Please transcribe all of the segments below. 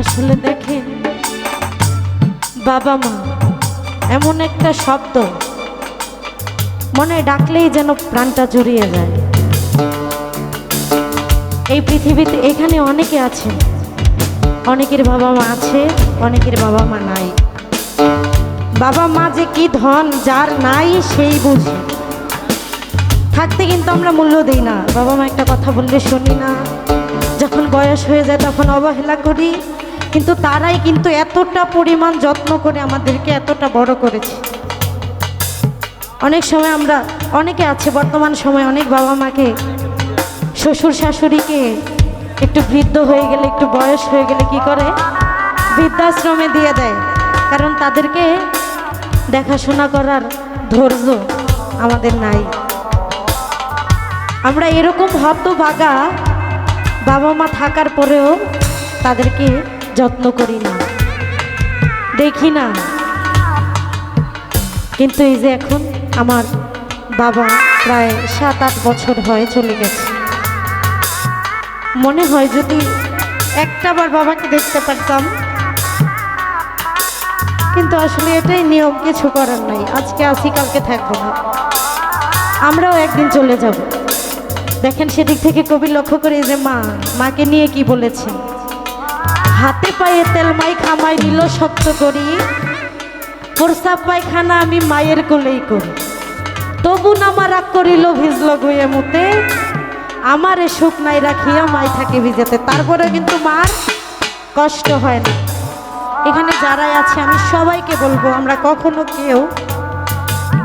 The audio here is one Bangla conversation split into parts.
আসলে দেখেন বাবা মা, এমন একটা শব্দ মনে ডাকলেই যেন প্রাণটা জড়িয়ে যায়। এই পৃথিবীতে এখানে অনেকে আছে অনেকের বাবা মা আছে, অনেকের বাবা মা নাই। বাবা মা যে কি ধন, যার নাই সেই বুঝে। থাকতে কিন্তু আমরা মূল্য দিই না। বাবা মা একটা কথা বললে শুনি না। যখন বয়স হয়ে যায় তখন অবহেলা করি। কিন্তু তারাই কিন্তু এতটা পরিমাণ যত্ন করে আমাদেরকে এতটা বড় করেছে। অনেক সময় আমরা, অনেকে আছে, বর্তমান সময় অনেক বাবা মাকে, শ্বশুর শাশুড়িকে একটু বৃদ্ধ হয়ে গেলে, একটু বয়স হয়ে গেলে কি করে? বৃদ্ধাশ্রমে দিয়ে দেয়। কারণ তাদেরকে দেখাশোনা করার ধৈর্য আমাদের নাই। আমরা এরকম হতভাগা বাবা মা থাকার পরেও তাদেরকে যত্ন করি না। দেখি না। কিন্তু এই যে এখন আমার বাবা প্রায় সাত আট বছর হয়ে চলে গেছে। মনে হয় যদি একটাবার বাবাকে দেখতে পারতাম। কিন্তু আসলে এটাই নিয়ম, কিছু করার নাই। আজকে আসি কালকে থাকব না। আমরাও একদিন চলে যাব। দেখেন সেদিক থেকে কবি লক্ষ্য করে যে মা, মাকে নিয়ে কি বলেছেন। হাতে পায়ে তেল মাই খামাই নিল সত্য করি। প্রসাব পায়খানা আমি মায়ের কোলেই করি। তবু নামা রাগ করিল, ভিজল গইয়ে মুতে। আমারে সুখ নাই রাখিয়া মাই থাকে ভিজেতে। তারপরে কিন্তু মার কষ্ট হয় না। এখানে যারাই আছে, আমি সবাইকে বলব, আমরা কখনো কেউ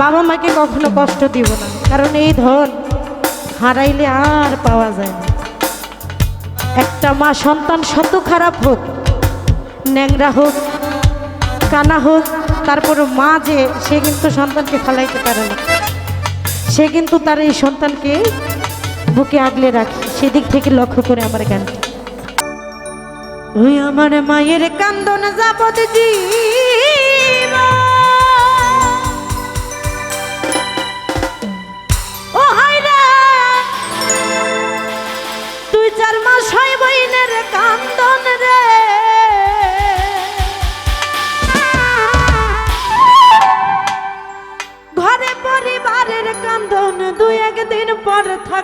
বাবা মাকে কখনো কষ্ট দিব না। কারণ এই ধন হারাইলে আর পাওয়া যায় না। একটা মা সন্তান শত খারাপ হোক, ন্যাংরা হোক, কানা হোক, তারপর মা যে, সে কিন্তু সন্তানকে ফালাইতে পারে না। সে কিন্তু তার এই সন্তানকে বুকে আগলে রাখে। সেদিক থেকে লক্ষ্য করে আমার গান ওই আমার মায়ের কান্দন যাবত জীবন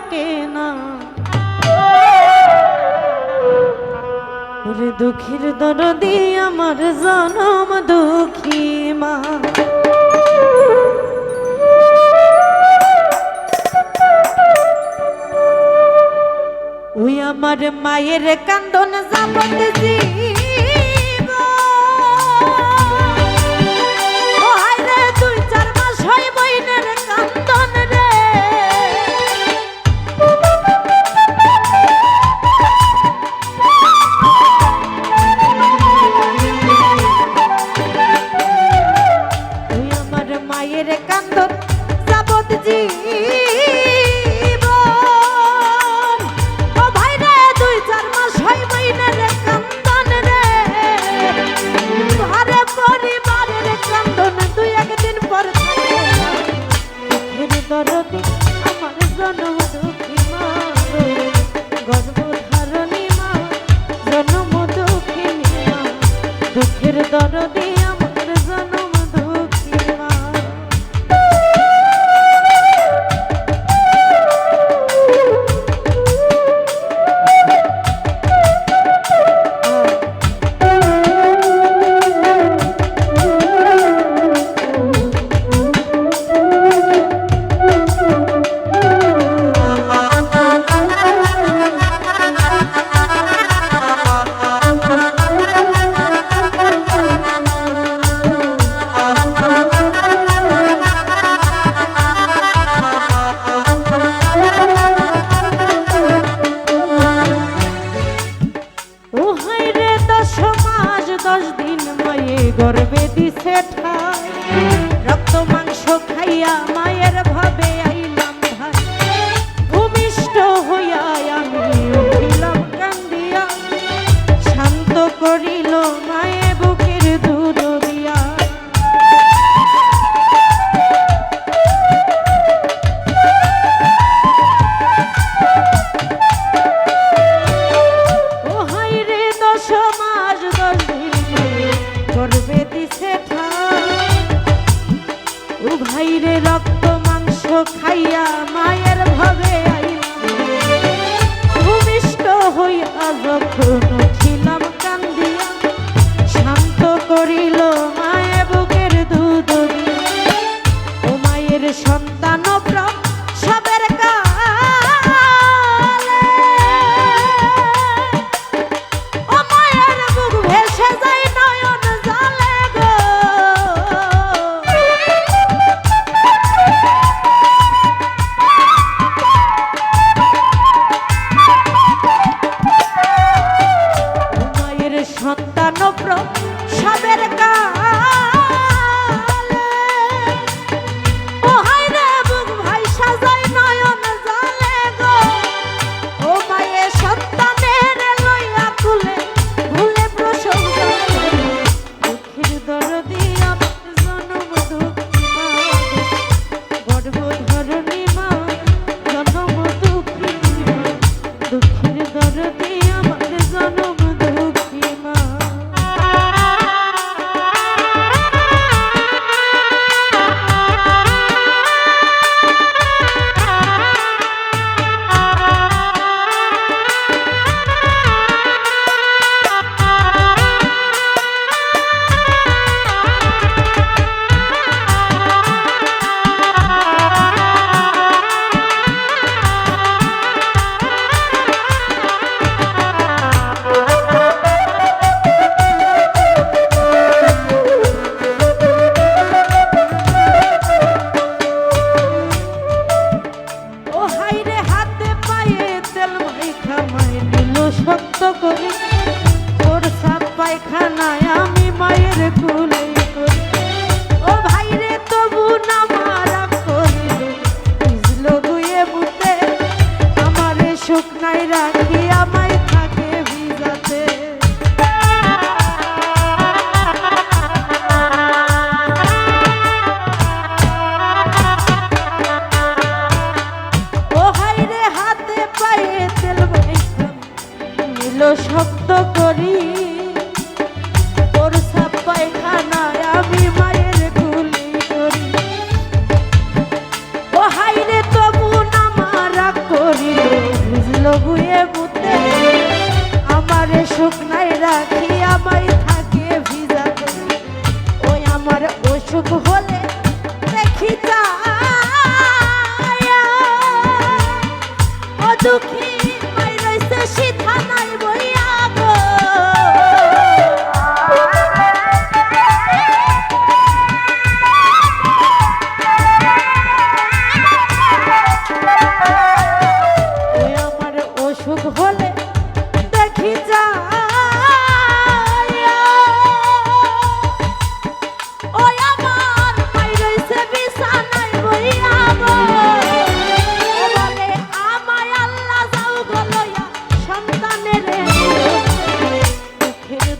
থাকে না ওরে দুঃখীর দরদি, আমার জনম দুঃখী মা ওই আমার মায়ের কান্দন যাবত জীবন। দশ দিন মায়ে গর্বে দিছে ঠাই। রক্ত মাংস খাইয়া মায়ের ভাবে হইয়া পায়খানায় আমি মায়ের কুল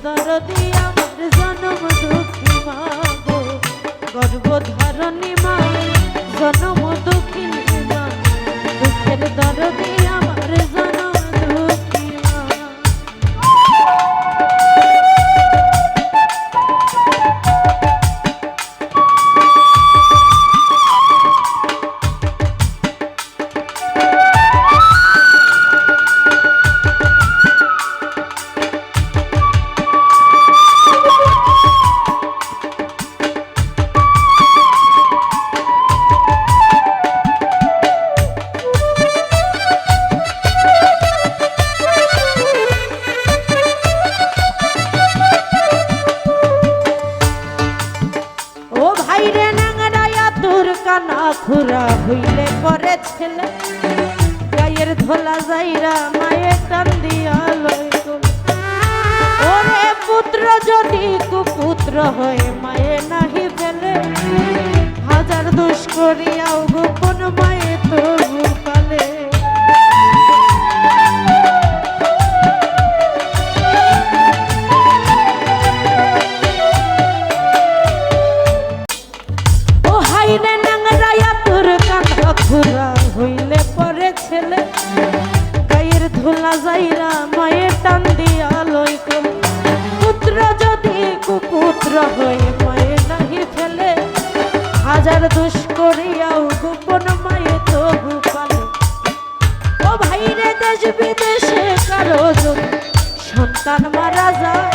দরদি আমার জনম দুঃখী মা গো। গর্ভধারণী মা জনম দুঃখী মা দরদি আমার জনম যদি কুপুত্র হয়ে মায়ে নাহি ফেলে হাজার দোষ করিয়াও পুত্র হয়ে মায়ে নাহি ফেলে। হাজার দোষ করিয়াও গোপন মায়ে তবু পালে। ও ভাই রে দেশ বিদেশে কারও যদি সন্তান মারা যায়,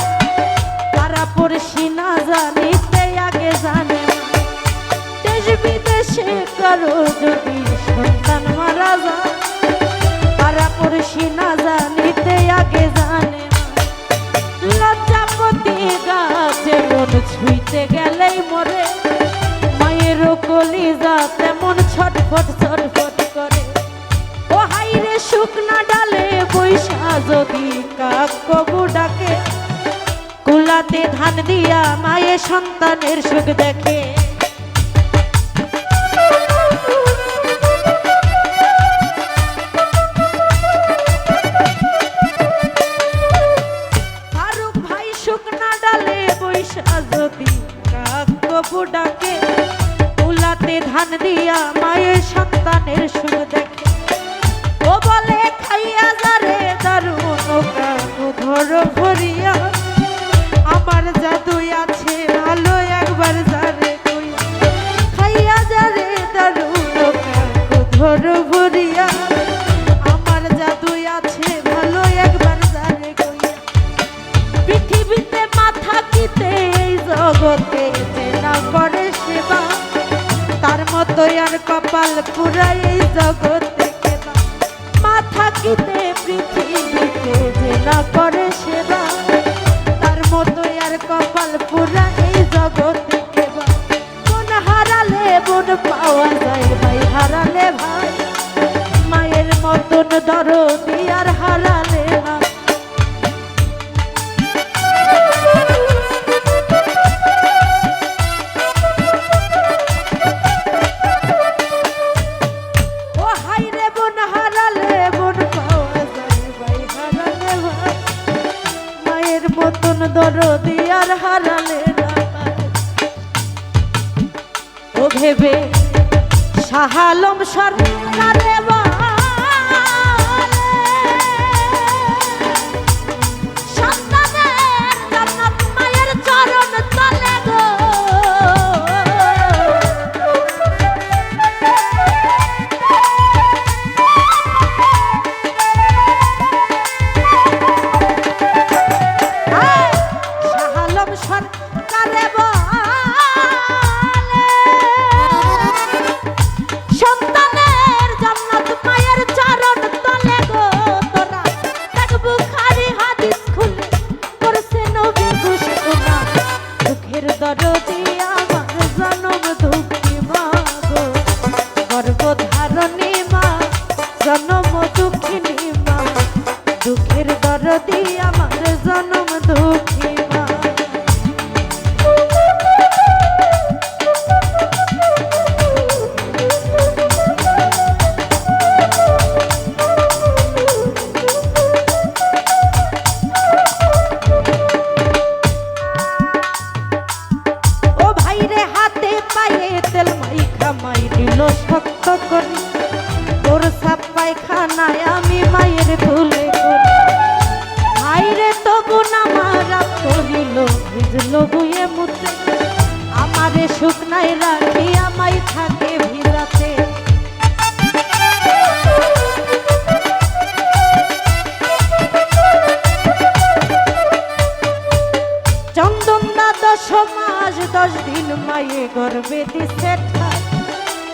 তারা পড়শি না জানিতে আগে জানে দেশ বিদেশে কারও যদি সন্তান মারা যায়, তারা পড়শি না জানিতে আগে জানে মন গেলেই মরে। মায়ের কলিজা তেমন ছটফট ছটফট করে। ও হাইরে শুকনা ডালে বৈশা যদি কাক কবু ডাকে। কুলাতে ধান দিয়া মায়ের সন্তানের সুখ দেখে। যদি কাক ডাকে। উলাতে ধান দিয়া মায়ের সন্তানের সুখ দেখে। ও বলে, খাইয়া যারে দারুণ ধর ভরিয়া। কপাল পুরাই জগৎ জগতে না মাথা কিতে পৃথিবীতে যে না করে সেবা। তার মতো আর কপাল পুরা এই জগতে কেবা। মন হারালে মন পাওয়া যায়, ভাই হারালে ভাই। মায়ের মতন দরদি শাহালম সরকারে দিল শক্ত করি। তোর সাপ পায়খানায় আমি মায়ের ভুলে করি। ভাইরে তবু নামারা করিল ভিজল বুয়ে মুতে আমারে শুকনাই রাখি আমায় থাকে ভিজাতে চন্দন দশ মাস দশ দিন মায়ে গর্বে দিছে।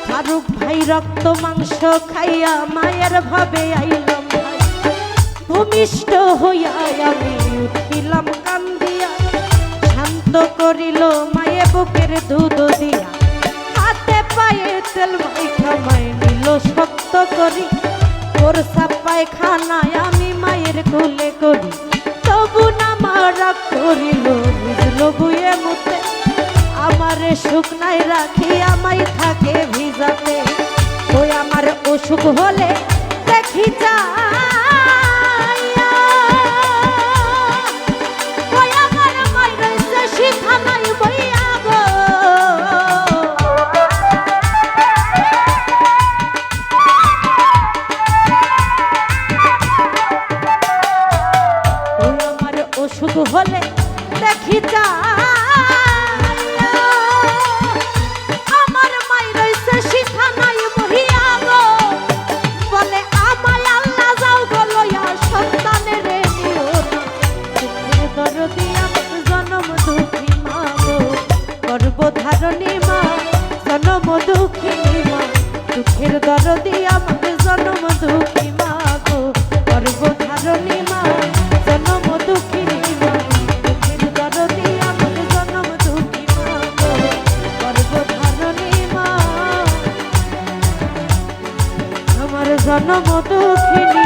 ফারুক ভাই, রক্ত, মাংস খাইয়া মায়ের ভাবে আইলাম ভাই। ভূমিষ্ঠ হইয়া আমি উঠিলাম কান্দিয়া, শান্ত করিল মায়ে বুকের দুধ দিয়া। হাতে পায়ে তেল মাইখা মায় নিল শক্ত করি। ওর সাপায় খানায় আমি মায়ের কোলে করি। তবু না মারা করিল, বুঝলো বুয়ে আমারে শুকনায় রাখি আমায় থাকে ভিজাতে ওই আমার অসুখ হলে দেখি যাইয়া। জন্ম দুঃখিনী